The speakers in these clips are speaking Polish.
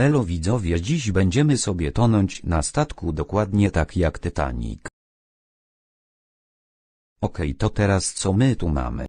Elo widzowie dziś będziemy sobie tonąć na statku dokładnie tak jak Titanic. Okej to teraz co my tu mamy?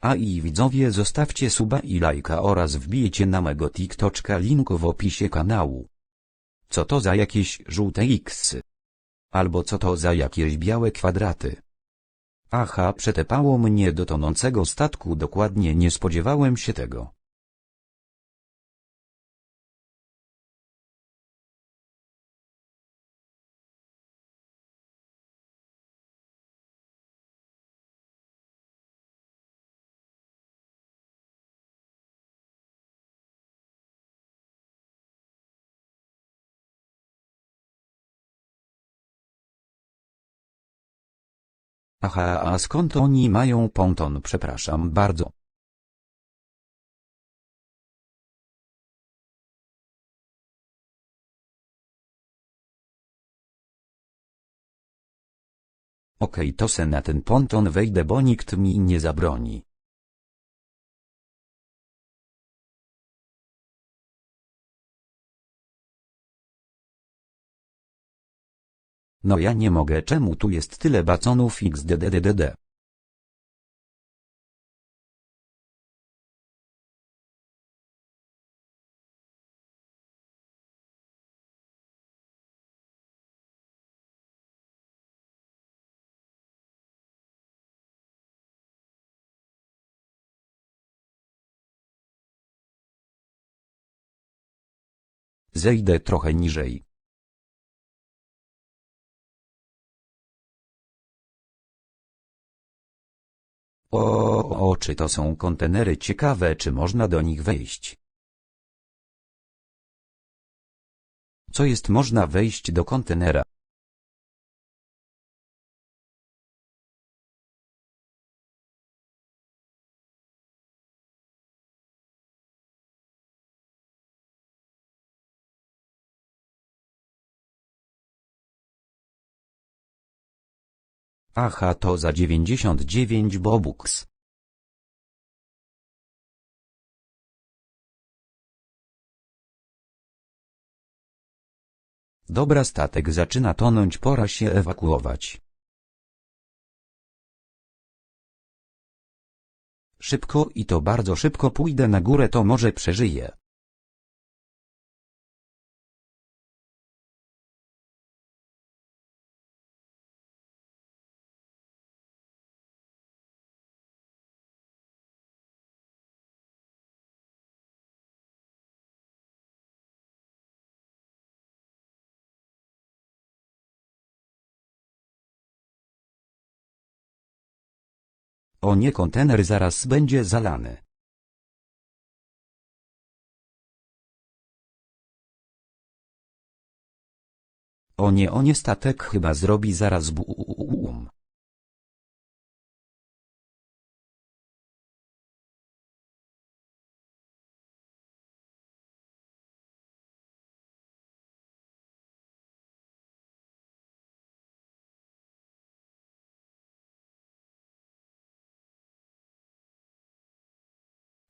A i widzowie zostawcie suba i lajka oraz wbijecie na mego TikToczka link w opisie kanału. Co to za jakieś żółte xy? Albo co to za jakieś białe kwadraty? Aha, przetepało mnie do tonącego statku dokładnie nie spodziewałem się tego. Aha, a skąd oni mają ponton przepraszam bardzo. Okej to se na ten ponton wejdę bo nikt mi nie zabroni. No ja nie mogę czemu tu jest tyle baconów xddddd. Zejdę trochę niżej. O, o, czy to są kontenery ciekawe, czy można do nich wejść? Co jest można wejść do kontenera? Aha to za 99 bobuks. Dobra statek zaczyna tonąć pora się ewakuować. Szybko i to bardzo szybko pójdę na górę to może przeżyję. O nie kontener zaraz będzie zalany. O nie o nie statek chyba zrobi zaraz buum.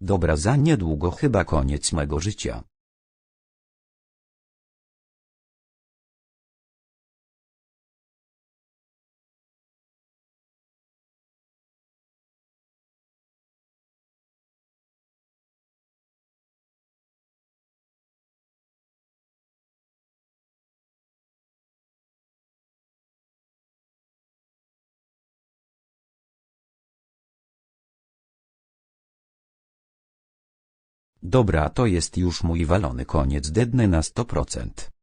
Dobra za niedługo chyba koniec mego życia. Dobra to jest już mój walony koniec dedny na 100%.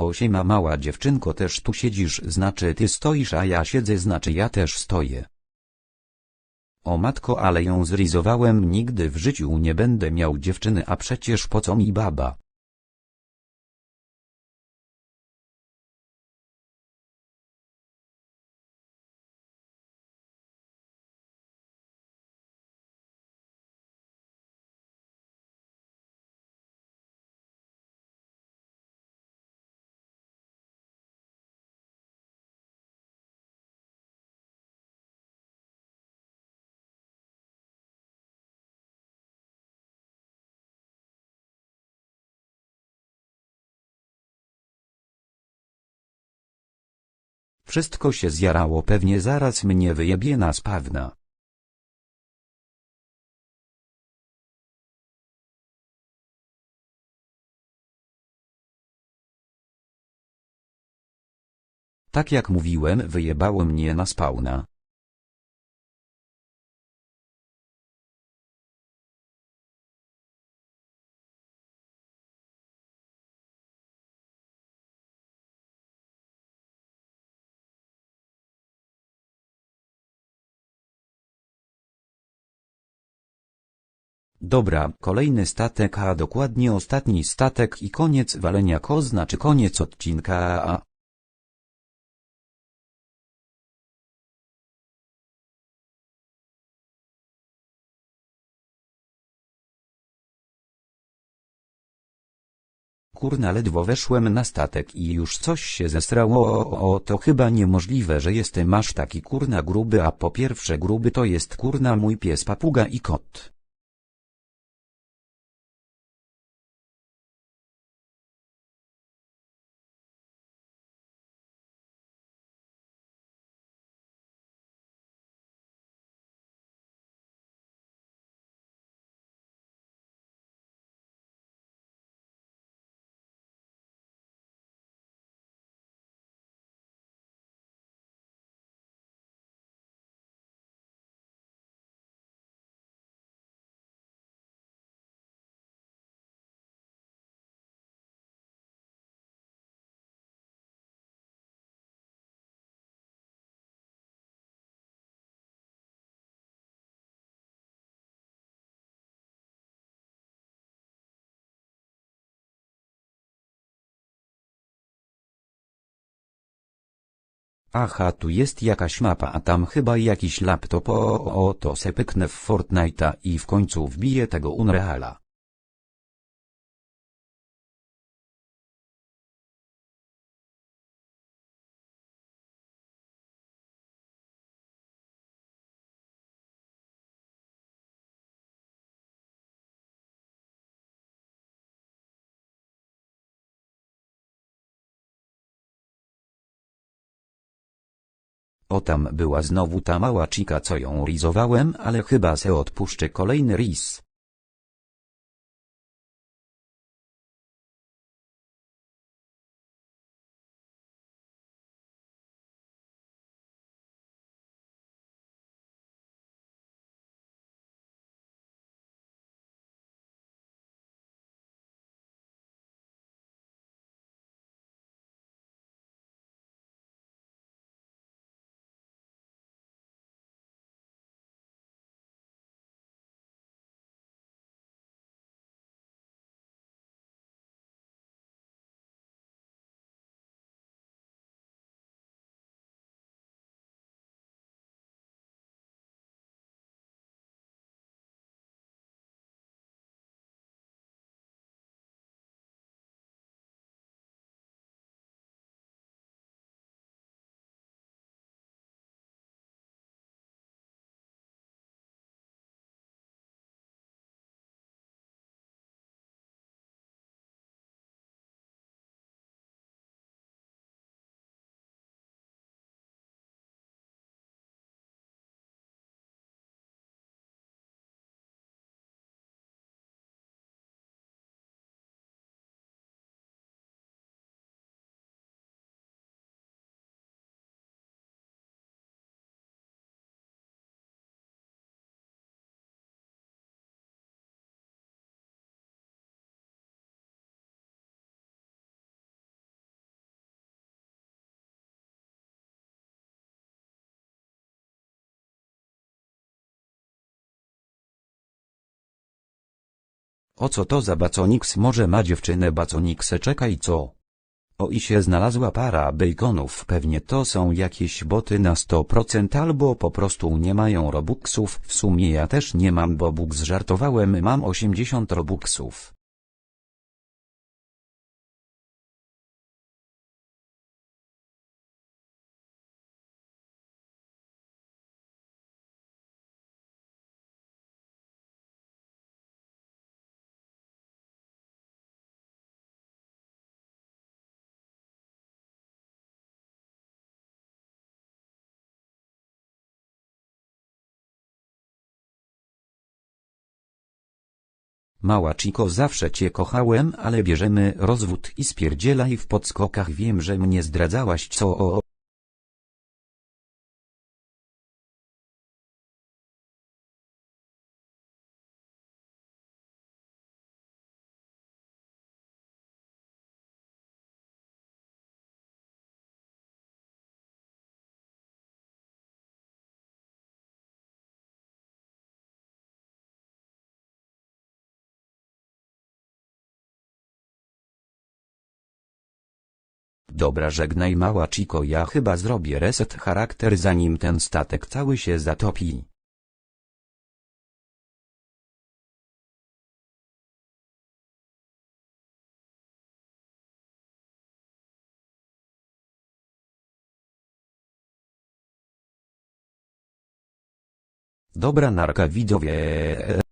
O siema mała dziewczynko też tu siedzisz znaczy ty stoisz a ja siedzę znaczy ja też stoję. O matko, ale ją zrizowałem, nigdy w życiu nie będę miał dziewczyny, a przecież po co mi baba? Wszystko się zjarało, pewnie zaraz mnie wyjebie na spawna. Tak jak mówiłem, wyjebało mnie na spawna. Dobra, kolejny statek, a dokładnie ostatni statek i koniec walenia ko znaczy koniec odcinka. A. Kurna ledwo weszłem na statek i już coś się zesrało o, o to chyba niemożliwe, że jestem aż taki kurna gruby a po pierwsze gruby to jest kurna mój pies papuga i kot. Aha tu jest jakaś mapa a tam chyba jakiś laptop o, o, o to se pyknę w Fortnite'a i w końcu wbiję tego Unreala. O tam była znowu ta mała chica co ją rizowałem ale chyba se odpuszczę kolejny riz. O co to za Baconiks może ma dziewczynę Baconiksę czekaj co? O i się znalazła para baconów pewnie to są jakieś boty na 100% albo po prostu nie mają robuxów w sumie ja też nie mam bobux żartowałem mam 80 robuxów. Mała Chico zawsze cię kochałem ale bierzemy rozwód i spierdzielaj w podskokach. Wiem że mnie zdradzałaś co o Dobra żegnaj mała Chico ja chyba zrobię reset charakter zanim ten statek cały się zatopi. Dobra narka widzowie.